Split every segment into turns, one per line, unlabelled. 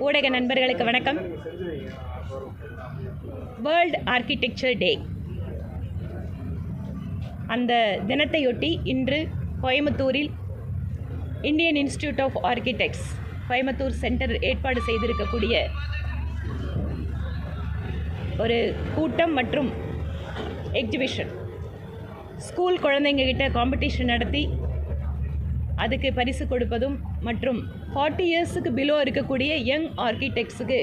ஊடக நண்பர்களுக்கு வணக்கம். வேர்ல்ட் ஆர்கிடெக்சர் டே அந்த தினத்தையொட்டி இன்று கோயம்புத்தூரில் Indian institute of architects Coimbatore centre ஏற்பாடு செய்திருக்கக்கூடிய ஒரு கூட்டம் மற்றும் எக்ஸிபிஷன் ஸ்கூல் குழந்தைங்கக்கிட்ட காம்படிஷன் நடத்தி அதுக்கு பரிசு கொடுப்பதும் மற்றும் ஃபார்ட்டி இயர்ஸுக்கு பிலோ இருக்கக்கூடிய யங் ஆர்கிடெக்ட்ஸுக்கு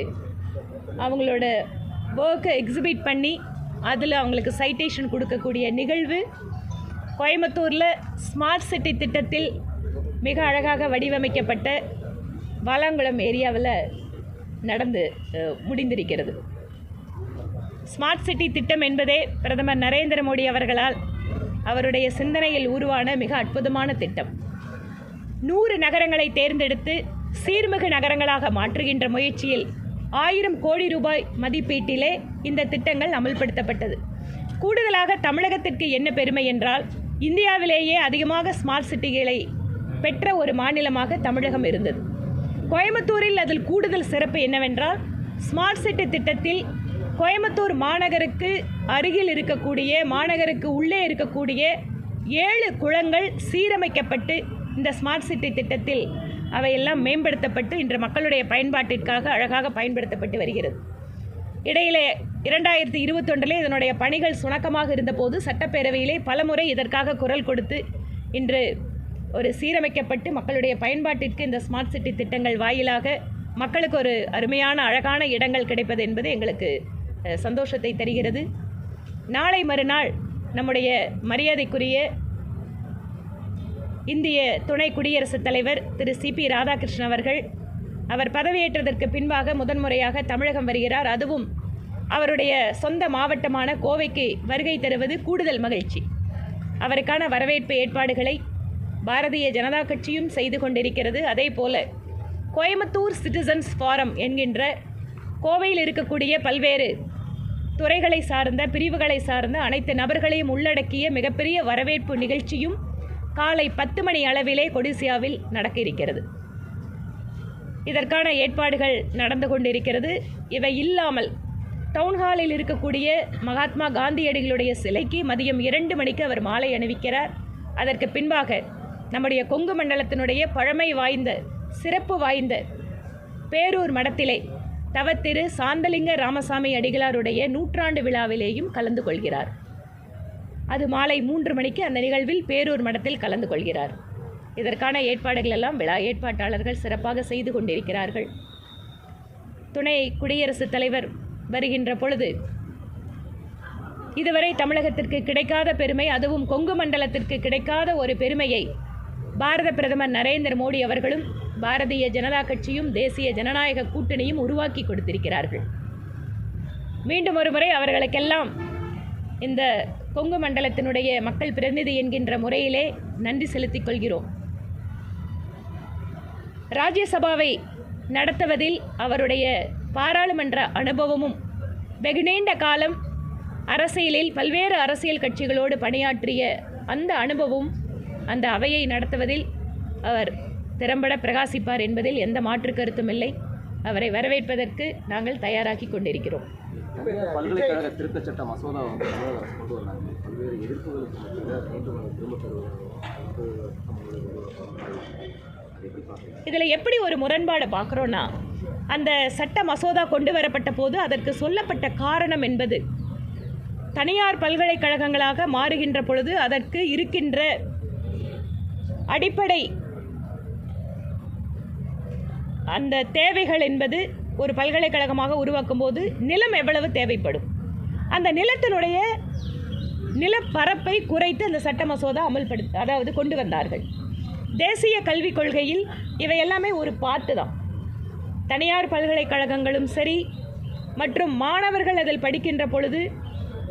அவங்களோட ஒர்க்கை எக்ஸிபிட் பண்ணி அதில் அவங்களுக்கு சைட்டேஷன் கொடுக்கக்கூடிய நிகழ்வு கோயம்புத்தூரில் ஸ்மார்ட் சிட்டி திட்டத்தில் மிக அழகாக வடிவமைக்கப்பட்ட வாலாங்குளம் ஏரியாவில் நடந்து முடிந்திருக்கிறது. ஸ்மார்ட் சிட்டி திட்டம் என்பதே பிரதமர் நரேந்திர மோடி அவர்களால் அவருடைய சிந்தனையில் உருவான மிக அற்புதமான திட்டம். நூறு நகரங்களை தேர்ந்தெடுத்து சீர்மிகு நகரங்களாக மாற்றுகின்ற முயற்சியில் ஆயிரம் கோடி ரூபாய் மதிப்பீட்டிலே இந்த திட்டங்கள் அமல்படுத்தப்பட்டது. கூடுதலாக தமிழகத்திற்கு என்ன பெருமை என்றால் இந்தியாவிலேயே அதிகமாக ஸ்மார்ட் சிட்டிகளை பெற்ற ஒரு மாநிலமாக தமிழகம் இருந்தது. கோயம்புத்தூரில் அதில் கூடுதல் சிறப்பு என்னவென்றால் ஸ்மார்ட் சிட்டி திட்டத்தில் கோயம்புத்தூர் மாநகருக்கு அருகில் இருக்கக்கூடிய மாநகருக்கு உள்ளே இருக்கக்கூடிய ஏழு குளங்கள் சீரமைக்கப்பட்டு இந்த ஸ்மார்ட் சிட்டி திட்டத்தில் அவையெல்லாம் மேம்படுத்தப்பட்டு இன்று மக்களுடைய பயன்பாட்டிற்காக அழகாக பயன்படுத்தப்பட்டு வருகிறது. இடையிலே இரண்டாயிரத்தி இருபத்தொன்றிலே இதனுடைய பணிகள் சுணக்கமாக இருந்தபோது சட்டப்பேரவையிலே பலமுறை இதற்காக குரல் கொடுத்து இன்று ஒரு சீரமைக்கப்பட்டு மக்களுடைய பயன்பாட்டிற்கு இந்த ஸ்மார்ட் சிட்டி திட்டங்கள் வாயிலாக மக்களுக்கு ஒரு அருமையான அழகான இடங்கள் கிடைப்பது என்பது எங்களுக்கு சந்தோஷத்தை தருகிறது. நாளை மறுநாள் நம்முடைய மரியாதைக்குரிய இந்திய துணை குடியரசுத் தலைவர் திரு சிபி ராதாகிருஷ்ணன் அவர்கள் அவர் பதவியேற்றதற்கு பின்பாக முதன்முறையாக தமிழகம் வருகிறார். அதுவும் அவருடைய சொந்த மாவட்டமான கோவைக்கு வருகை தருவது கூடுதல் மகிழ்ச்சி. அவருக்கான வரவேற்பு ஏற்பாடுகளை பாரதிய ஜனதா கட்சியும் செய்து கொண்டிருக்கிறது. அதே போல கோயம்புத்தூர் சிட்டிசன்ஸ் ஃபாரம் என்கின்ற கோவையில் இருக்கக்கூடிய பல்வேறு துறைகளை சார்ந்த பிரிவுகளை சார்ந்த அனைத்து நபர்களையும் உள்ளடக்கிய மிகப்பெரிய வரவேற்பு நிகழ்ச்சியும் காலை பத்து மணி அளவிலே கொடிசியாவில் நடக்க இருக்கிறது. இதற்கான ஏற்பாடுகள் நடந்து கொண்டிருக்கிறது. இவை இல்லாமல் டவுன்ஹாலில் இருக்கக்கூடிய மகாத்மா காந்தியடிகளுடைய சிலைக்கு மதியம் இரண்டு மணிக்கு அவர் மாலை அணிவிக்கிறார். அதற்கு பின்பாக நம்முடைய கொங்கு மண்டலத்தினுடைய பழமை வாய்ந்த சிறப்பு வாய்ந்த பேரூர் மடத்திலே தவத்திரு சாந்தலிங்க ராமசாமி அடிகளாருடைய நூற்றாண்டு விழாவிலேயும் கலந்து கொள்கிறார். அது மாலை மூன்று மணிக்கு அந்த நிகழ்வில் பேரூர் மடத்தில் கலந்து கொள்கிறார். இதற்கான ஏற்பாடுகள் எல்லாம் விழா ஏற்பாட்டாளர்கள் சிறப்பாக செய்து கொண்டிருக்கிறார்கள். துணை குடியரசுத் தலைவர் வருகின்ற பொழுது இதுவரை தமிழகத்திற்கு கிடைக்காத பெருமை அதுவும் கொங்கு மண்டலத்திற்கு கிடைக்காத ஒரு பெருமையை பாரத பிரதமர் நரேந்திர மோடி அவர்களும் பாரதிய ஜனதா கட்சியும் தேசிய ஜனநாயக கூட்டணியும் உருவாக்கி கொடுத்திருக்கிறார்கள். மீண்டும் ஒருமுறை அவர்களுக்கெல்லாம் இந்த கொங்கு மண்டலத்தினுடைய மக்கள் பிரதிநிதி என்கின்ற முறையிலே நன்றி செலுத்திக் கொள்கிறோம். ராஜ்யசபாவை நடத்துவதில் அவருடைய பாராளுமன்ற அனுபவமும் வெகு நீண்ட காலம் அரசியலில் பல்வேறு அரசியல் கட்சிகளோடு பணியாற்றிய அந்த அனுபவம் அந்த அவையை நடத்துவதில் அவர் திறம்பட பிரகாசிப்பார் என்பதில் எந்த மாற்று கருத்தும் இல்லை. அவரை வரவேற்பதற்கு நாங்கள் தயாராகி கொண்டிருக்கிறோம்.
பல்கலைக்கழக திருத்தச் சட்ட மசோதா கொண்டு வந்தாங்க. பல்வேறு எதிர்ப்புகளுக்கு மீண்டும் திரும்ப
இதில் எப்படி ஒரு முரண்பாடு பார்க்குறோன்னா அந்த சட்ட மசோதா கொண்டு வரப்பட்ட போது அதற்கு சொல்லப்பட்ட காரணம் என்பது தனியார் பல்கலைக்கழகங்களாக மாறுகின்ற பொழுது அதற்கு இருக்கின்ற அடிப்படை அந்த தேவைகள் என்பது ஒரு பல்கலைக்கழகமாக உருவாக்கும் போது நிலம் எவ்வளவு தேவைப்படும்? அந்த நிலத்தினுடைய நிலப்பரப்பை குறைத்து அந்த சட்ட மசோதா அமல்படுத்த அதாவது கொண்டு வந்தார்கள். தேசிய கல்விக் கொள்கையில் இவை எல்லாமே ஒரு பாட்டு தான். தனியார் பல்கலைக்கழகங்களும் சரி மற்றும் மாணவர்கள் அதில் படிக்கின்ற பொழுது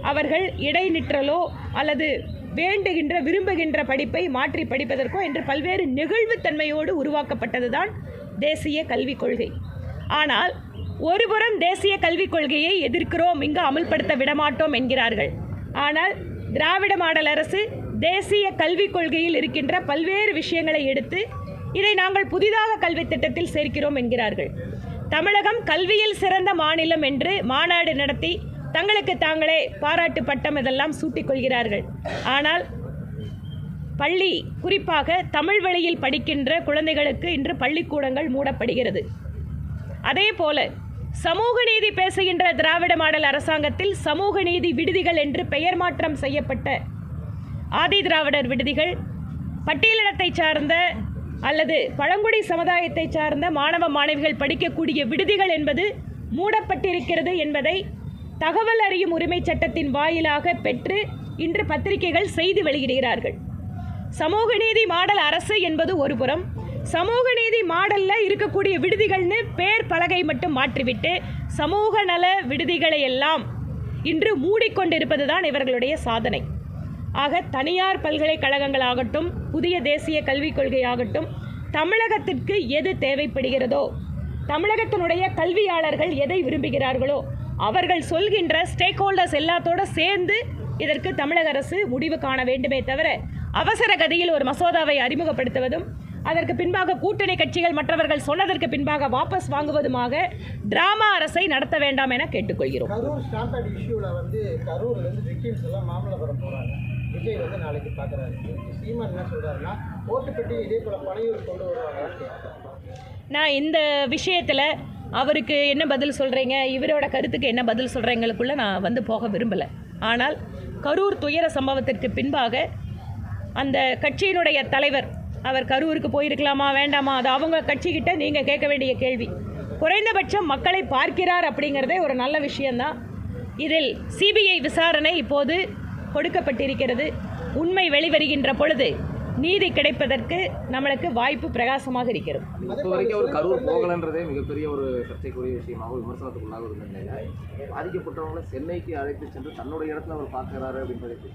அவர்கள் இடைநிற்றலோ அல்லது வேண்டுகின்ற விரும்புகின்ற படிப்பை மாற்றி படிப்பதற்கோ என்று பல்வேறு நெகிழ்வுத்தன்மையோடு உருவாக்கப்பட்டதுதான் தேசிய கல்விக் கொள்கை. ஆனால் ஒருபுறம் தேசிய கல்விக் கொள்கையை எதிர்க்கிறோம் இங்கு அமல்படுத்த விடமாட்டோம் என்கிறார்கள். ஆனால் திராவிட மாடல் அரசு தேசிய கல்விக் கொள்கையில் இருக்கின்ற பல்வேறு விஷயங்களை எடுத்து இதை நாங்கள் புதிதாக கல்வி திட்டத்தில் சேர்க்கிறோம் என்கிறார்கள். தமிழகம் கல்வியில் சிறந்த மாநிலம் என்று மாநாடு நடத்தி தங்களுக்கு தாங்களே பாராட்டு பட்டம் இதெல்லாம் சூட்டிக் கொள்கிறார்கள். ஆனால் பள்ளி குறிப்பாக தமிழ் வழியில் படிக்கின்ற குழந்தைகளுக்கு இன்று பள்ளிக்கூடங்கள் மூடப்படுகிறது. அதே போல சமூக நீதி பேசுகின்ற திராவிட மாடல் அரசாங்கத்தில் சமூக நீதி விடுதிகள் என்று பெயர் மாற்றம் செய்யப்பட்ட ஆதி திராவிடர் விடுதிகள் பட்டியலிடத்தை சார்ந்த அல்லது பழங்குடி சமுதாயத்தை சார்ந்த மாணவ மாணவிகள் படிக்கக்கூடிய விடுதிகள் என்பது மூடப்பட்டிருக்கிறது என்பதை தகவல் அறியும் உரிமை சட்டத்தின் வாயிலாக பெற்று இன்று பத்திரிகைகள் செய்தி வெளியிடுகிறார்கள். சமூக நீதி மாடல் அரசு என்பது ஒரு புறம் சமூக நீதி மாடலில் இருக்கக்கூடிய விடுதிகள்னு பேர் பலகை மட்டும் மாற்றிவிட்டு சமூக நல விடுதிகளை எல்லாம் இன்று மூடிக்கொண்டிருப்பது தான் இவர்களுடைய சாதனை. ஆக தனியார் பல்கலைக்கழகங்களாகட்டும் புதிய தேசிய கல்விக் கொள்கையாகட்டும் தமிழகத்திற்கு எது தேவைப்படுகிறதோ தமிழகத்தினுடைய கல்வியாளர்கள் எதை விரும்புகிறார்களோ அவர்கள் சொல்கின்ற ஸ்டேக் ஹோல்டர்ஸ் எல்லாத்தோட சேர்ந்து இதற்கு தமிழக அரசு முடிவு காண வேண்டுமே தவிர அவசர கதியில் ஒரு மசோதாவை அறிமுகப்படுத்துவதும் அதற்கு பின்பாக கூட்டணி கட்சிகள் மற்றவர்கள் சொன்னதற்கு பின்பாக வாபஸ் வாங்குவதுமாக டிராமா அரசை நடத்த வேண்டாம் என கேட்டுக்கொள்கிறோம்.
கரூர் ஸ்டாம்ப் பேட் இஷ்யூவில் வந்து கரூர்லேருந்து விக்கிம்ஸ் எல்லாம் மாமல்லபுரம் போகிறாங்க விஜய் வந்து நாளைக்கு பார்க்குறாரு சீமான் என்ன சொல்கிறாருன்னா ஓட்டுப்பட்டி இதே போல் பனையூர் கொண்டு வருவாங்க
நான் இந்த விஷயத்தில் அவருக்கு என்ன பதில் சொல்கிறீங்க இவரோட கருத்துக்கு என்ன பதில் சொல்கிறீங்களுக்குள்ள நான் வந்து போக விரும்பலை. ஆனால் கரூர் துயர சம்பவத்திற்கு பின்பாக அந்த கட்சியினுடைய தலைவர் அவர் கரூருக்கு போயிருக்கலாமா வேண்டாமா அது அவங்க கட்சிக்கிட்ட நீங்கள் கேட்க வேண்டிய கேள்வி. குறைந்தபட்சம் மக்களை பார்க்கிறார் அப்படிங்கிறதே ஒரு நல்ல விஷயந்தான் இதில் சிபிஐ விசாரணை இப்போது கொடுக்கப்பட்டிருக்கிறது. உண்மை வெளிவருகின்ற பொழுது நீதி கிடைப்பதற்கு நம்மளுக்கு வாய்ப்பு பிரகாசமாக இருக்கிறது.
இப்போ வரைக்கும் அவர் கரூர் போகலன்றதே மிகப்பெரிய ஒரு சர்ச்சைக்குரிய விஷயமாக விமர்சனத்துக்குள்ளாக இருந்த நிலையில பாதிக்கப்பட்டவங்களை சென்னைக்கு அழைத்து சென்று தன்னுடைய இடத்துல அவர் பார்க்கிறாரு அப்படின்றது?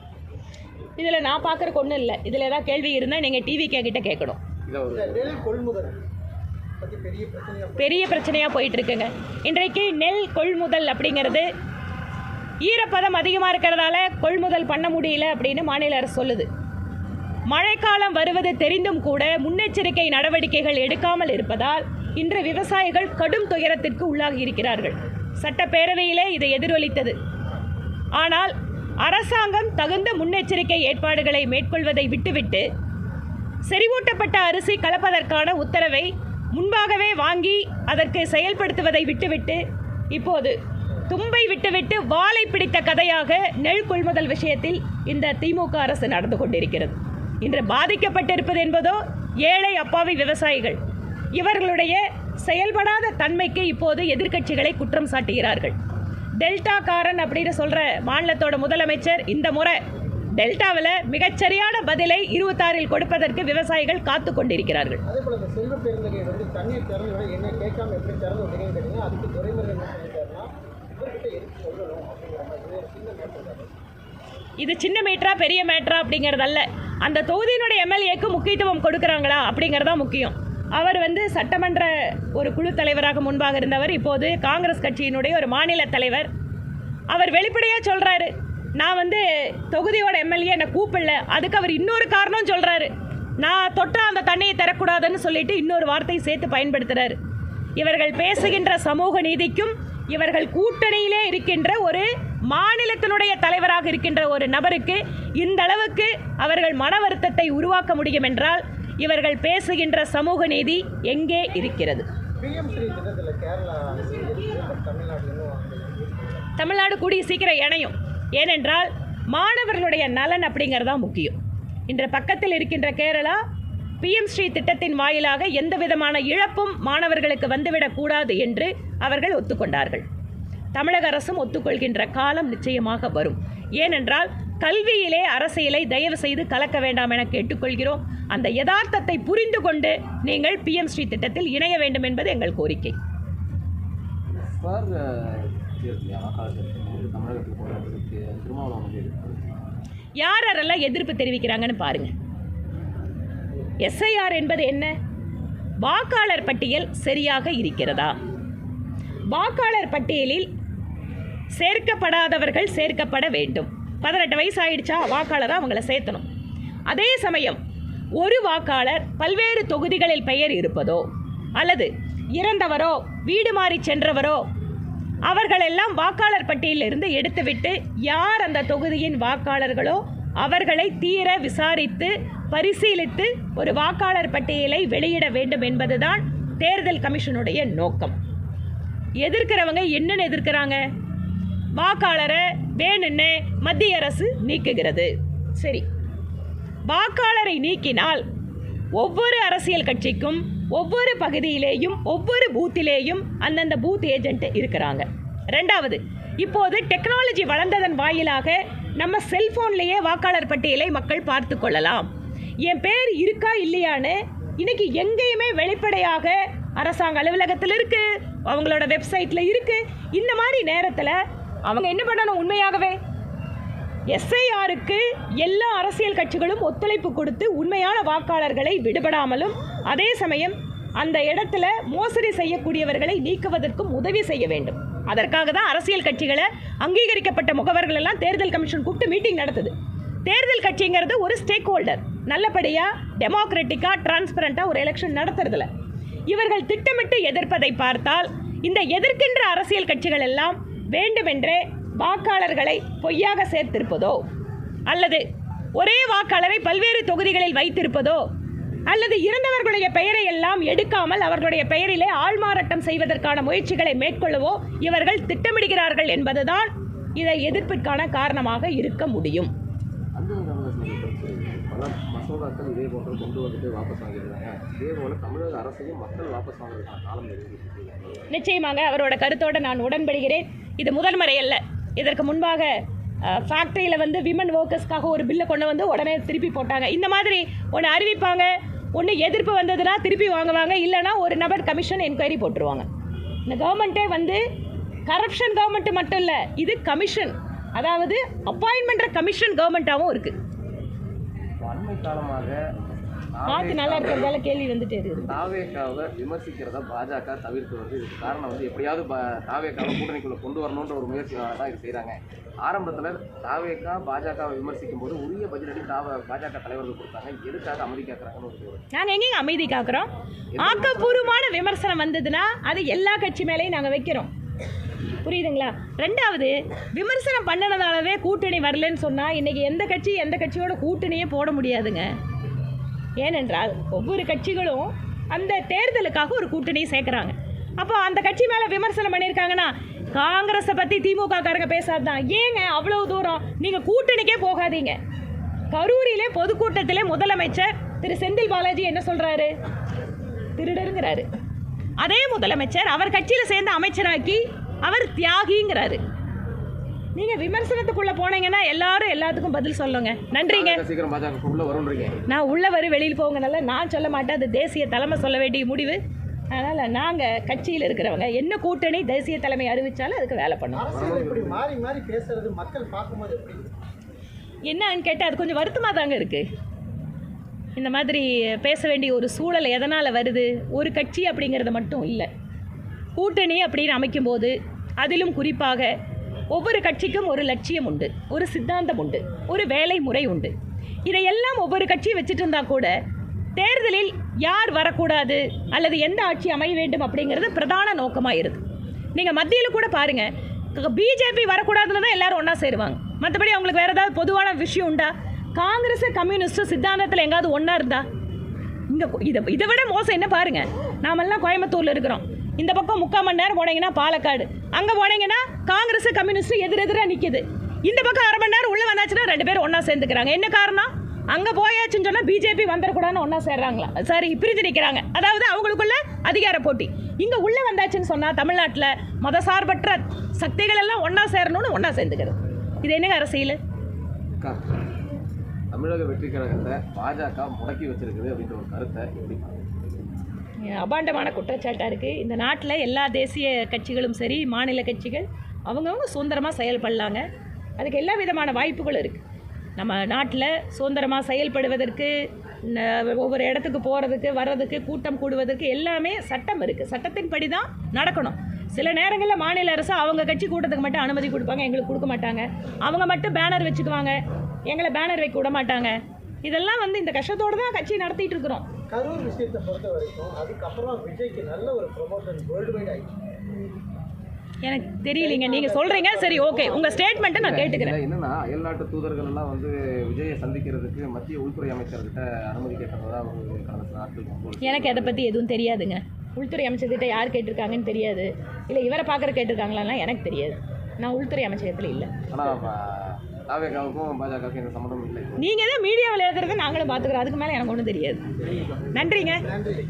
இதில் நான் பார்க்குறக்கு ஒன்றும் இல்லை. இதில் ஏதாவது கேள்வி இருந்தால் நீங்கள் டிவி கிட்ட கேட்கணும்.
ஒரு
பெரிய பிரச்சனையாக
போயிட்டு இருக்குங்க. இன்றைக்கு நெல் கொள்முதல் அப்படிங்கிறது ஈரப்பதம் அதிகமாக இருக்கிறதால கொள்முதல் பண்ண முடியல அப்படின்னு மாநில அரசு சொல்லுது. மழைக்காலம் வருவது தெரிந்தும் கூட முன்னெச்சரிக்கை நடவடிக்கைகள் எடுக்காமல் இருப்பதால் இன்று விவசாயிகள் கடும் துயரத்திற்கு உள்ளாகி இருக்கிறார்கள். சட்டப்பேரவையிலே இதை எதிரொலித்தது. ஆனால் அரசாங்கம் தகுந்த முன்னெச்சரிக்கை ஏற்பாடுகளை மேற்கொள்வதை விட்டுவிட்டு செறிவூட்டப்பட்ட அரிசி கலப்பதற்கான உத்தரவை முன்பாகவே வாங்கி அதற்கு செயல்படுத்துவதை விட்டுவிட்டு இப்போது தும்பை விட்டுவிட்டு வாளை பிடித்த கதையாக நெல் கொள்முதல் விஷயத்தில் இந்த திமுக அரசு நடந்து கொண்டிருக்கிறது. இன்று பாதிக்கப்பட்டிருப்பது என்பதோ ஏழை அப்பாவி விவசாயிகள். இவர்களுடைய செயல்படாத தன்மைக்கு இப்போது எதிர்க்கட்சிகளை குற்றம் சாட்டுகிறார்கள். டெல்டா காரன் அப்படின்னு சொல்கிற மாநிலத்தோட முதலமைச்சர் இந்த முறை டெல்டாவில் மிகச்சரியான பதிலை இருபத்தாறில் கொடுப்பதற்கு விவசாயிகள் காத்து கொண்டிருக்கிறார்கள்.
அதுக்கு இது சின்ன மேட்டர்
மேட்ரா பெரிய மேட்ரா அப்படிங்கிறதல்ல. அந்த தொகுதியினுடைய எம்எல்ஏக்கு முக்கியத்துவம் கொடுக்குறாங்களா அப்படிங்கிறதா முக்கியம். அவர் வந்து சட்டமன்ற ஒரு குழு தலைவராக முன்பாக இருந்தவர் இப்போது காங்கிரஸ் கட்சியினுடைய ஒரு மாநில தலைவர். அவர் வெளிப்படையாக சொல்கிறாரு நான் வந்து தொகுதியோட எம்எல்ஏ என்னை கூப்பிடல. அதுக்கு அவர் இன்னொரு காரணம் சொல்கிறாரு நான் தொட்டால் அந்த தண்ணியை தரக்கூடாதுன்னு சொல்லிட்டு இன்னொரு வார்த்தையை சேர்த்து பயன்படுத்துகிறார் இவர்கள் பேசுகின்ற சமூக நீதிக்கும் இவர்கள் கூட்டணியிலே இருக்கின்ற ஒரு மாநிலத்தினுடைய தலைவராக இருக்கின்ற ஒரு நபருக்கு இந்த அளவுக்கு அவர்கள் மன வருத்தத்தை உருவாக்க முடியும் என்றால் இவர்கள் பேசுகின்ற சமூக நீதி எங்கே இருக்கிறது?
தமிழ்நாடு
கூடிய சீக்கிரம் இணையும். ஏனென்றால் மாணவர்களுடைய நலன் அப்படிங்கிறது தான் முக்கியம். இன்று பக்கத்தில் இருக்கின்ற கேரளா பிஎம் ஸ்ரீ திட்டத்தின் வாயிலாக எந்த விதமான இழப்பும் மாணவர்களுக்கு வந்துவிடக்கூடாது என்று அவர்கள் ஒத்துக்கொண்டார்கள். தமிழக அரசும் ஒத்துக்கொள்கின்ற காலம் நிச்சயமாக வரும். ஏனென்றால் கல்வியிலே அரசியலை தயவு செய்து கலக்க வேண்டாம் என கேட்டுக்கொள்கிறோம். அந்த யதார்த்தத்தை புரிந்து கொண்டு நீங்கள் பிஎம் ஸ்ரீ திட்டத்தில் இணைய வேண்டும் என்பது எங்கள் கோரிக்கை. யார் யாரெல்லாம் எதிர்ப்பு தெரிவிக்கிறாங்கன்னு பாருங்க. எஸ்ஐஆர் என்பது என்ன? வாக்காளர் பட்டியல் சரியாக இருக்கிறதா? வாக்காளர் பட்டியலில் சேர்க்கப்படாதவர்கள் சேர்க்கப்பட வேண்டும். பதினெட்டு வயசு ஆயிடுச்சா வாக்காளராக அவங்கள சேர்த்தணும். அதே சமயம் ஒரு வாக்காளர் பல்வேறு தொகுதிகளில் பெயர் இருப்பதோ அல்லது இறந்தவரோ வீடு மாறி சென்றவரோ அவர்களெல்லாம் வாக்காளர் பட்டியலிருந்து எடுத்துவிட்டு யார் அந்த தொகுதியின் வாக்காளர்களோ அவர்களை தீர விசாரித்து பரிசீலித்து ஒரு வாக்காளர் பட்டியலை வெளியிட வேண்டும் என்பதுதான் தேர்தல் கமிஷனுடைய நோக்கம். எதிர்க்கிறவங்க என்னென்னு எதிர்க்கிறாங்க? வாக்காளரை வேணும்னு மத்திய அரசு நீக்குகிறது. சரி. வாக்காளரை நீக்கினால் ஒவ்வொரு அரசியல் கட்சிக்கும் ஒவ்வொரு பகுதியிலேயும் ஒவ்வொரு பூத்திலேயும் அந்தந்த பூத் ஏஜென்ட் இருக்கிறாங்க. ரெண்டாவது இப்போது டெக்னாலஜி வளர்ந்ததன் வாயிலாக நம்ம செல்ஃபோன்லேயே வாக்காளர் பட்டியலை மக்கள் பார்த்து கொள்ளலாம். என் பேர் இருக்கா இல்லையான்னு இன்னைக்கு எங்கேயுமே வெளிப்படையாக அரசாங்க அலுவலகத்தில் இருக்குது அவங்களோட வெப்சைட்டில் இருக்குது இந்த மாதிரி நேரத்தில் அவங்க என்ன பண்ணணும் உண்மையாகவே? எஸ்ஐஆருக்கு எல்லா அரசியல் கட்சிகளும் ஒத்துழைப்பு கொடுத்து உண்மையான வாக்காளர்களை விடுபடாமலும் அதே சமயம் அந்த இடத்துல மோசடி செய்யக்கூடியவர்களை நீக்குவதற்கும் உதவி செய்ய வேண்டும். அதற்காக தான் அரசியல் கட்சிகளை அங்கீகரிக்கப்பட்ட முகவர்கள் எல்லாம் தேர்தல் கமிஷன் கூப்பிட்டு மீட்டிங் நடத்துது. தேர்தல் கட்சிங்கிறது ஒரு ஸ்டேக் ஹோல்டர் நல்லபடியாக டெமோக்ராட்டிக்காக டிரான்ஸ்பரண்ட்டாக ஒரு எலெக்ஷன் நடத்துறதில்ல இவர்கள் திட்டமிட்டு எதிர்ப்பதை பார்த்தால் இந்த எதிர்க்கின்ற அரசியல் கட்சிகள் எல்லாம் வேண்டுமென்றே வாக்காளர்களை பொய்யாக சேர்த்திருப்பதோ? அல்லது ஒரே வாக்காளரை பல்வேறு தொகுதிகளில் வைத்திருப்பதோ? அல்லது இறந்தவர்களுடைய பெயரை எல்லாம் எடுக்காமல் அவர்களுடைய பெயரிலே ஆள்மாறாட்டம் செய்வதற்கான முயற்சிகளை மேற்கொள்ளவோ இவர்கள் திட்டமிடுகிறார்கள் என்பதுதான் இதை எதிர்ப்பிற்கான காரணமாக இருக்க முடியும்
அன்பு ராமதாஸ் கருத்து பல மசோதாக்கள் இதே போன்ற கொண்டு வந்துட்டு வாபஸ் வாங்கியிருக்காங்க இதே போல தமிழக அரசையும் மக்கள் வாபஸ் வாங்குறதுக்கான காலம்
நிச்சயமாக அவரோட கருத்தோடு நான் உடன்படுகிறேன். இது முதல் முறை அல்ல. இதற்கு முன்பாக ஃபேக்ட்ரியில் வந்து விமன் ஒர்க்கர்ஸ்க்காக ஒரு பில்லை கொண்டு வந்து உடனே திருப்பி போட்டாங்க. இந்த மாதிரி ஒன்று அறிவிப்பாங்க ஒன்று எதிர்ப்பு வந்ததுன்னா திருப்பி வாங்குவாங்க இல்லைன்னா ஒரு நபர் கமிஷன் என்கொயரி போட்டுருவாங்க. இந்த கவர்மெண்ட்டே வந்து கரப்ஷன் கவர்மெண்ட்டு மட்டும் இல்லை இது கமிஷன் அதாவது அப்பாயின்மெண்ட் கமிஷன் கவர்மெண்ட்டாகவும் இருக்குது
காலமாக
காற்று நல்லா இருக்கிறதால கேள்வி வந்துட்டே இருக்குது
தாவேக்காவை விமர்சிக்கிறத பாஜக தவிர்த்து வந்து இதுக்கு காரணம் வந்து எப்படியாவது தாவேக்காவை கூட்டணிக்குள்ள கொண்டு வரணுன்ற ஒரு முயற்சியாக தான் இது செய்கிறாங்க ஆரம்பத்தில் தாவேக்கா பாஜகவை விமர்சிக்கும் போது உரிய பதிலடி தாவ பாஜக தலைவர்கள் கொடுத்தாங்க. எதுக்காக அமைதி கேட்குறாங்கன்னு ஒரு.
நாங்கள் எங்கேங்க அமைதி காக்குறோம்? ஆக்கப்பூர்வமான விமர்சனம் வந்ததுன்னா அது எல்லா கட்சி மேலேயும் நாங்கள் வைக்கிறோம். புரியுதுங்களா? ரெண்டாவது விமர்சனம் பண்ணினதாலவே கூட்டணி வரலன்னு சொன்னால் இன்றைக்கி எந்த கட்சி எந்த கட்சியோட கூட்டணியே போட முடியாதுங்க. ஏனென்றால் ஒவ்வொரு கட்சிகளும் அந்த தேர்தலுக்காக ஒரு கூட்டணியை சேர்க்குறாங்க. அப்போ அந்த கட்சி மேலே விமர்சனம் பண்ணியிருக்காங்கன்னா காங்கிரஸை பற்றி திமுக காரங்க பேசாதான் ஏங்க அவ்வளோ தூரம்? நீங்கள் கூட்டணிக்கே போகாதீங்க. கரூரிலே பொதுக்கூட்டத்திலே முதலமைச்சர் திரு செந்தில் பாலாஜி என்ன சொல்கிறாரு திருடருங்கிறாரு. அதே முதலமைச்சர் அவர் கட்சியில் சேர்ந்து அமைச்சராக்கி அவர் தியாகிங்கிறாரு. நீங்கள் விமர்சனத்துக்குள்ளே போனீங்கன்னா எல்லாரும் எல்லாத்துக்கும் பதில் சொல்லுங்க. நன்றிங்க. நான் உள்ள வரும் வெளியில் போங்கனால நான் சொல்ல மாட்டேன். அது தேசிய தலைமை சொல்ல வேண்டிய முடிவு. அதனால் நாங்கள் கட்சியில் இருக்கிறவங்க என்ன கூட்டணி தேசிய தலைமை அறிவித்தாலும் அதுக்கு வேலை பண்ணுவோம்.
அரசியல் இப்படி மாறி மாறி பேசுறது மக்கள் பார்க்கும்போது எப்படி?
என்னன்னு கேட்டால் அது கொஞ்சம் வருத்தமாக தாங்க இருக்குது இந்த மாதிரி பேச வேண்டிய ஒரு சூழல் எதனால் வருது? ஒரு கட்சி அப்படிங்கிறது மட்டும் இல்லை. கூட்டணி அப்படின்னு அமைக்கும்போது அதிலும் குறிப்பாக ஒவ்வொரு கட்சிக்கும் ஒரு லட்சியம் உண்டு ஒரு சித்தாந்தம் உண்டு ஒரு வேலை முறை உண்டு. இதையெல்லாம் ஒவ்வொரு கட்சியும் வச்சுட்டு இருந்தா கூட தேர்தலில் யார் வரக்கூடாது அல்லது எந்த ஆட்சி அமைய வேண்டும் அப்படிங்கிறது பிரதான நோக்கமாக இருக்குது நீங்கள் மத்தியில் கூட பாருங்கள் பிஜேபி வரக்கூடாதுன்னு தான் எல்லோரும் ஒன்றா சேருவாங்க. மற்றபடி அவங்களுக்கு வேறு ஏதாவது பொதுவான விஷயம் உண்டா? காங்கிரஸ் கம்யூனிஸ்ட் சித்தாந்தத்தில் எங்காவது ஒன்றா இருந்தா? இங்கே இதை இதை விட மோசம் என்ன பாருங்கள் நாமெல்லாம் கோயம்புத்தூரில் இருக்கிறோம். இந்த பக்கம் முக்கால் மணி நேரம் போனீங்கன்னா பாலக்காடு. அங்கே போனீங்கன்னா காங்கிரஸ் கம்யூனிஸ்ட் எதிரெதிராக நிற்கிது இந்த பக்கம் அரை மணி நேரம் உள்ளே வந்தாச்சுன்னா ரெண்டு பேரும் ஒன்றா சேர்ந்துக்கிறாங்க. என்ன காரணம்? அங்கே போயாச்சுன்னு சொன்னால் பிஜேபி வந்துடக்கூடாதுன்னு ஒன்றா சேர்றாங்களா? சரி பிரிஞ்சு நிற்கிறாங்க அதாவது அவங்களுக்குள்ள அதிகார போட்டி. இங்கே உள்ளே வந்தாச்சுன்னு சொன்னால் தமிழ்நாட்டில் மதசார்பற்ற சக்திகள் எல்லாம் ஒன்றா சேரணும்னு ஒன்றா சேர்ந்துக்கிறது. இது என்னங்க அரசியல்?
தமிழக வெற்றி கழகத்தை பாஜக முடக்கி வச்சிருக்குது அப்படின்ற ஒரு கருத்தை எப்படி
அபாண்டமான குற்றச்சாட்டாக இருக்குது இந்த நாட்டில் எல்லா தேசிய கட்சிகளும் சரி மாநில கட்சிகள் அவங்கவுங்க சுதந்திரமாக செயல்படலாங்க. அதுக்கு எல்லா விதமான வாய்ப்புகளும் இருக்குது நம்ம நாட்டில் சுதந்திரமாக செயல்படுவதற்கு ந- ஒவ்வொரு இடத்துக்கு போகிறதுக்கு வர்றதுக்கு கூட்டம் கூடுவதற்கு எல்லாமே சட்டம் இருக்குது சட்டத்தின்படி தான் நடக்கணும். சில நேரங்களில் மாநில அரசு அவங்க கட்சி கூட்டத்துக்கு மட்டும் அனுமதி கொடுப்பாங்க எங்களுக்கு கொடுக்க மாட்டாங்க. அவங்க மட்டும் பேனர் வச்சுக்குவாங்க எங்களை பேனர் வைக்க விட மாட்டாங்க. இதெல்லாம் வந்து இந்த கஷ்டத்தோடு தான் கட்சி நடத்திட்டு இருக்கிறோம்.
கரூர் விஷயத்தை பொறுத்த வரைக்கும் அதுக்கப்புறம் விஜய்க்கு நல்ல ஒரு ப்ரொமோஷன் வேர்ல்டு வைட் ஆயிடுச்சு.
எனக்கு தெரியலைங்க. நீங்கள் சொல்கிறீங்க சரி ஓகே உங்கள் ஸ்டேட்மெண்ட்டை நான் கேட்டுக்கிறேன்.
என்னன்னா அயல்நாட்டு தூதர்கள் எல்லாம் வந்து விஜயை சந்திக்கிறதுக்கு மத்திய உள்துறை அமைச்சர்கிட்ட அனுமதி கேட்டதா ஒரு ஒரு
எனக்கு அதை பற்றி எதுவும் தெரியாதுங்க. உள்துறை அமைச்சர்கிட்ட யார் கேட்டிருக்காங்கன்னு தெரியாது. இல்லை இவரை பார்க்குற கேட்டிருக்காங்களான்னா எனக்கு தெரியாது. நான் உள்துறை அமைச்சகத்தில் இல்லை.
ஆனா தாவேகாவுக்கும் பாஜகவுக்கும் எந்த சம்மந்தமும் இல்லை.
நீங்கள் தான் மீடியாவில் எழுதுறதை நாங்களும் பார்த்துக்குறோம். அதுக்கு மேலே எனக்கு ஒன்றும் தெரியாது. நன்றிங்க.
நன்றி.